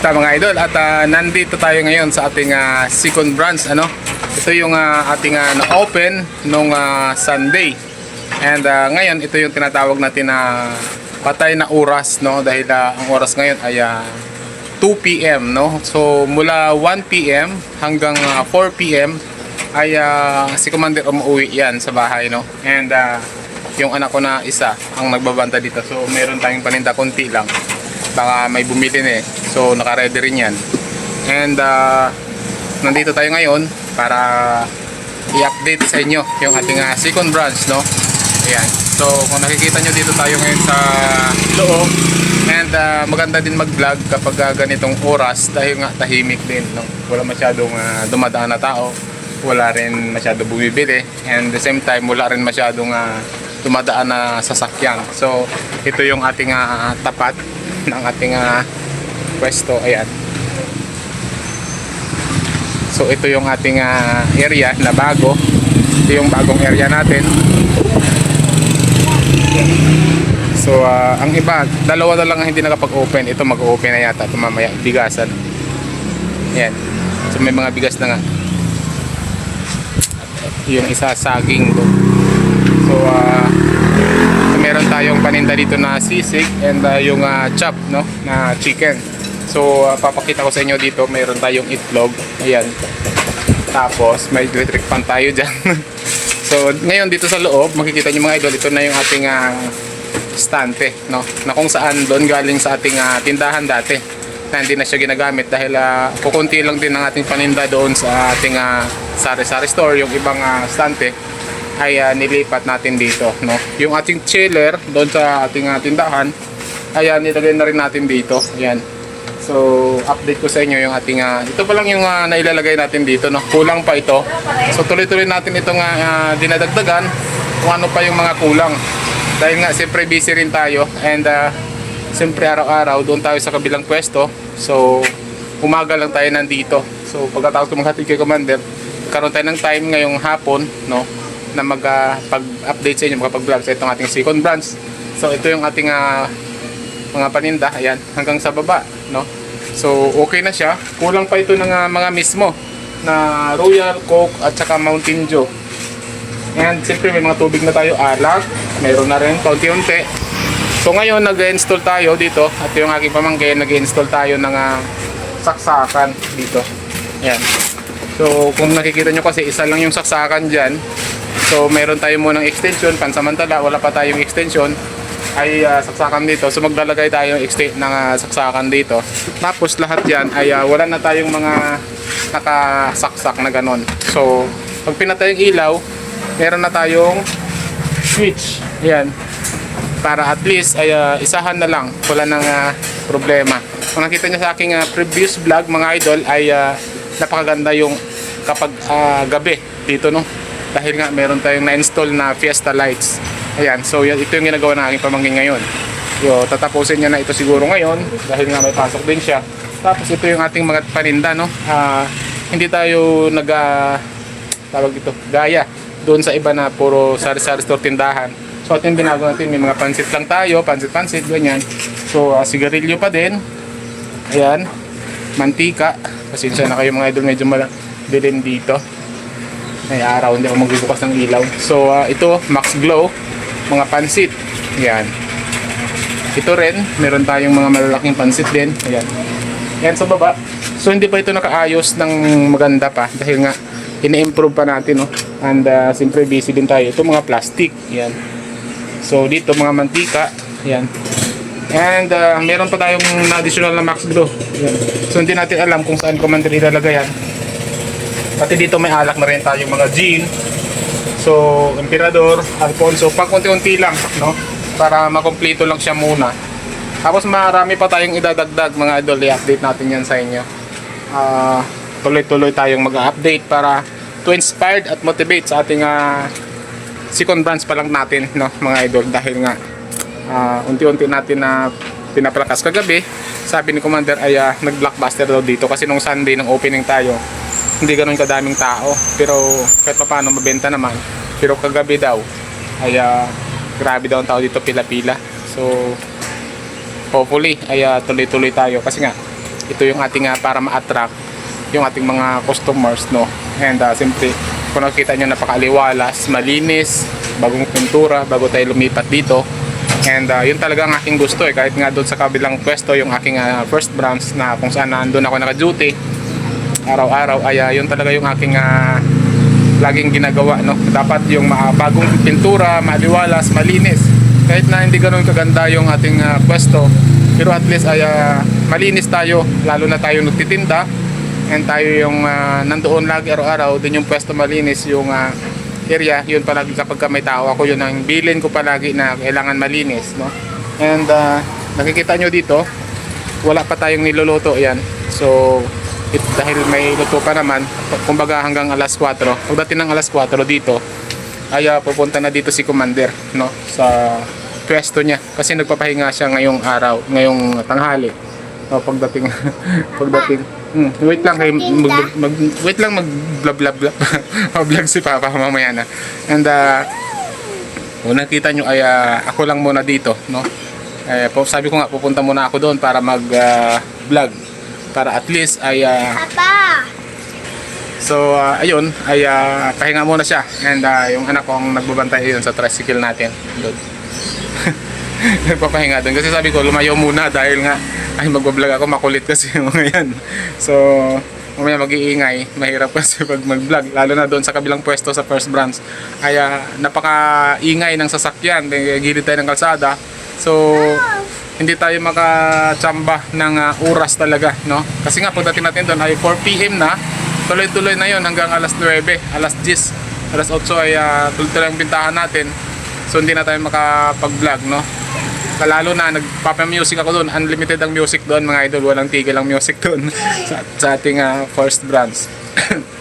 Kamusta mga idol? At ah, nandito tayo ngayon sa ating ah, second branch ano. Ito yung ah, ating ah, na-open nung ah, Sunday. And ah, ngayon ito yung tinatawag natin na patay na oras no dahil ah, ang oras ngayon ay ah, 2 PM no. So mula 1 PM hanggang ah, 4 PM ay ah, si Commander umuwi yan sa bahay no. And ah, yung anak ko na isa ang nagbabanta dito. So meron tayong paninda konti lang baka may bumili eh. So naka-ready rin yan. And uh, nandito tayo ngayon para i-update sa inyo yung ating uh, second branch, no? Ayan. So kung nakikita nyo dito tayo ngayon sa loob and uh, maganda din mag-vlog kapag uh, ganitong oras dahil nga tahimik din, no? Wala masyadong uh, dumadaan na tao. Wala rin masyado bumibili and the same time wala rin masyadong uh, dumadaan na sasakyan. So ito yung ating uh, tapat ng ating ah, pwesto. Ayan. So ito yung ating ah, area na bago. Ito yung bagong area natin. So ah, ang iba, dalawa na lang ang hindi nakapag-open. Ito mag-open na yata ito mamaya. Bigasan. Ayan. So may mga bigas na nga. Yung isa saging doon. So tayong paninda dito na sisig and uh, yung uh, chop no na chicken. So uh, papakita ko sa inyo dito, meron tayong itlog. Ayan. Tapos may electric pan tayo diyan. so ngayon dito sa loob, makikita niyo mga idol, ito na yung ating uh, stante no na kung saan doon galing sa ating uh, tindahan dati na hindi na siya ginagamit dahil uh, kukunti lang din ang ating paninda doon sa ating uh, sari-sari store yung ibang uh, stante ay uh, nilipat natin dito no? Yung ating chiller doon sa ating uh, tindahan ay uh, nilagay na rin natin dito. Ayan. So update ko sa inyo yung ating uh, ito pa lang yung uh, nailalagay natin dito no? Kulang pa ito. So tuloy-tuloy natin itong uh, dinadagdagan kung ano pa yung mga kulang. Dahil nga siyempre busy rin tayo and uh, siyempre araw-araw doon tayo sa kabilang pwesto. So umaga lang tayo nandito. So pagkatapos ko maghatid kay commander karoon tayo ng time ngayong hapon no na mag-update sa inyo, makapag-vlog sa itong ating second branch. So ito yung ating uh, mga paninda, ayan, hanggang sa baba, no? So okay na siya. Kulang pa ito ng uh, mga mismo na Royal Coke at saka Mountain Dew. And siyempre may mga tubig na tayo, alak, mayroon na rin kaunti-unti. So ngayon nag-install tayo dito at yung aking pamangkin nag-install tayo ng uh, saksakan dito. Ayan. So kung nakikita nyo kasi isa lang yung saksakan dyan So meron tayo munang extension, pansamantala wala pa tayong extension ay uh, saksakan dito. So maglalagay tayo ng ng uh, saksakan dito. Tapos lahat 'yan ay uh, wala na tayong mga nakasaksak na ganon. So pag pinatay yung ilaw, meron na tayong switch. Ayan. Para at least ay uh, isahan na lang. Wala nang uh, problema. Kung nakita niyo sa aking uh, previous vlog mga idol ay uh, napakaganda yung kapag uh, gabi dito no dahil nga meron tayong na-install na Fiesta lights. Ayan, so ito yung ginagawa ng aking pamangkin ngayon. Yo, tatapusin niya na ito siguro ngayon dahil nga may pasok din siya. Tapos ito yung ating mga paninda, no? Ah, hindi tayo nag uh, tawag ito, gaya doon sa iba na puro sari-sari store tindahan. So atin binago natin, may mga pansit lang tayo, pansit-pansit, ganyan. So uh, sigarilyo pa din. Ayan, mantika. Pasensya na kayo mga idol, medyo dilim dito may araw hindi ako magbubukas ng ilaw. So uh, ito max glow mga pansit. Yan ito rin meron tayong mga malalaking pansit din. Ayan. Yan sa baba. So hindi pa ito nakaayos ng maganda pa dahil nga ina-improve pa natin no and uh, siyempre busy din tayo. Ito mga plastic. Yan so dito mga mantika. Yan and uh, meron pa tayong additional na max glow. Yan. so hindi natin alam kung saan commander ilalagay yan Pati dito may alak na rin tayong mga gin. So, Emperador, Alfonso, pang unti-unti lang, no? Para makompleto lang siya muna. Tapos marami pa tayong idadagdag mga idol, i-update natin yan sa inyo. Uh, tuloy-tuloy tayong mag-update para to inspired at motivate sa ating uh, second branch pa lang natin, no, mga idol. Dahil nga, uh, unti-unti natin na pinapalakas kagabi, sabi ni Commander ay uh, nag-blockbuster daw dito kasi nung Sunday ng opening tayo, hindi ganun kadaming tao. Pero kahit pa paano mabenta naman. Pero kagabi daw ay uh, grabe daw ang tao dito pila-pila. So hopefully ay uh, tuloy-tuloy tayo. Kasi nga ito yung ating ah, para ma-attract yung ating mga customers no? And uh, siyempre kung nakikita nyo napakaliwalas malinis bagong pintura bago tayo lumipat dito. And uh, yun talaga ang aking gusto eh. Kahit nga doon sa kabilang pwesto yung aking ah, first branch na kung saan nandun ako naka-duty araw-araw ay ah, yun talaga yung aking ah, laging ginagawa no? Dapat yung ma- bagong pintura maliwalas malinis. Kahit na hindi ganoon kaganda yung ating ah, pwesto pero at least ay ah, malinis tayo lalo na tayo nagtitinda. And tayo yung ah, nandoon lagi araw-araw din yung pwesto malinis yung ah, area yun palagi kapag ka may tao. Ako yun ang bilin ko palagi na kailangan malinis no? And ah, nakikita nyo dito wala pa tayong niluluto yan so it, dahil may luto pa naman kumbaga hanggang alas 4 pagdating ng alas 4 dito ay ah, pupunta na dito si commander no sa pwesto niya. Kasi nagpapahinga siya ngayong araw ngayong tanghali. No, pagdating pagdating. Hmm, wait lang kay mag, mag, wait lang mag blah blah blah vlog si papa mamaya na. And uh, kung nakita nyo ay ah, ako lang muna dito no. Eh, po, sabi ko nga pupunta muna ako doon para mag ah, vlog para at least ay Papa! so ah, ayun ay ah, pahinga muna siya. And ah, yung anak ko ang nagbabantay yun sa tricycle natin. Doon. Nagpapahinga doon. Kasi sabi ko lumayo muna dahil nga ay magbablog ako. Makulit kasi yung mga yan. So mamaya mag-iingay. Mahirap kasi pag mag-vlog. Lalo na doon sa kabilang pwesto sa first branch. Ay ah, napaka-ingay ng sasakyan. Gilid tayo ng kalsada so hindi tayo makachamba ng ah, oras talaga no? Kasi nga pagdating natin doon ay 4pm na. Tuloy-tuloy na yon hanggang alas 9 alas 10 alas 8 ay uh, tuloy-tuloy ang bintahan natin. So hindi na tayo makapag-vlog no? Lalo na nagpapa-music ako doon. Unlimited ang music doon mga idol. Walang tigil ang music doon sa, sa ating ah, first branch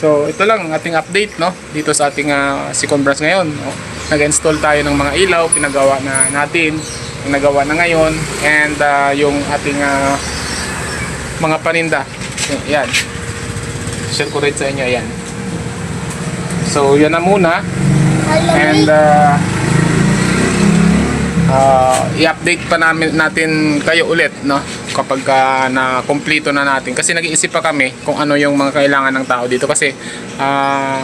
so ito lang ang ating update no? Dito sa ating ah, second branch ngayon no? nag-install tayo ng mga ilaw pinagawa na natin nagawa na ngayon and ah, yung ating ah, mga paninda. Yan. Share ko rin sa inyo yan. So yan na muna. And uh, uh, i-update pa namin natin kayo ulit no kapag uh, na kompleto na natin. Kasi nag-iisip pa kami kung ano yung mga kailangan ng tao dito. Kasi uh,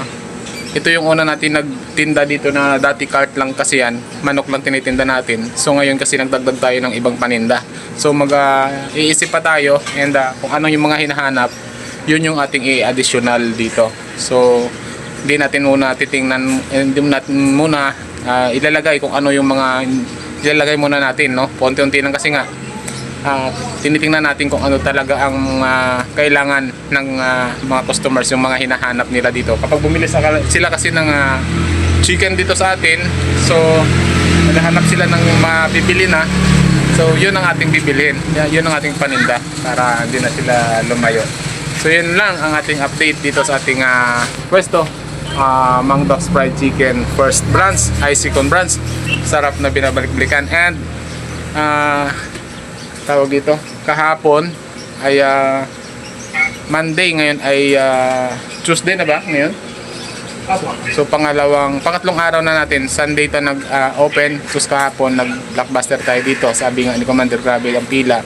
ito yung una natin nagtinda dito na dati cart lang kasi yan. Manok lang tinitinda natin. So ngayon kasi nagdagdag tayo ng ibang paninda. So mag uh, iisip pa tayo and uh, kung ano yung mga hinahanap yun yung ating i-additional dito. So hindi natin muna titingnan hindi natin muna ah, ilalagay kung ano yung mga ilalagay muna natin no? Unti-unti lang kasi nga ah, tinitingnan natin kung ano talaga ang ah, kailangan ng ah, mga customers yung mga hinahanap nila dito. Kapag bumili sila kasi ng ah, chicken dito sa atin so naghahanap sila ng mabibili na. So yun ang ating bibilhin. Yun ang ating paninda para hindi na sila lumayo. So yun lang ang ating update dito sa ating ah, pwesto. Uh, Mang Doc's Fried Chicken first branch second branch sarap na binabalik-balikan. And ah, tawag dito kahapon ay ah, Monday ngayon ay ah, Tuesday na ba ngayon So pangalawang, pangatlong araw na natin, Sunday ta nag-open, tapos kahapon nag-blockbuster tayo dito. Sabi nga ni Commander, grabe ang pila.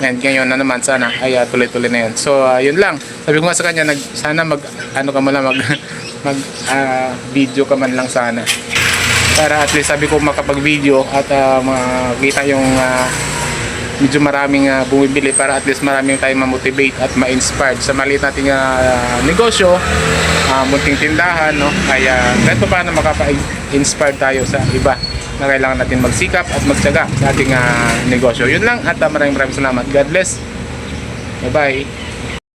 And ngayon na naman sana, ay ah, tuloy-tuloy na yun. So ah, yun lang, sabi ko nga sa kanya, nag, sana mag, ano ka muna, mag, mag ah, video ka man lang sana. Para at least sabi ko makapag-video at ah, makita yung ah, medyo maraming ah, bumibili para at least maraming tayong ma-motivate at ma-inspired sa maliit nating ah, negosyo uh, munting tindahan no? Kaya kahit pa paano makapa-inspire tayo sa iba na kailangan natin magsikap at magtyaga sa ating ah, negosyo. Yun lang at ah, maraming maraming salamat. God bless. Bye bye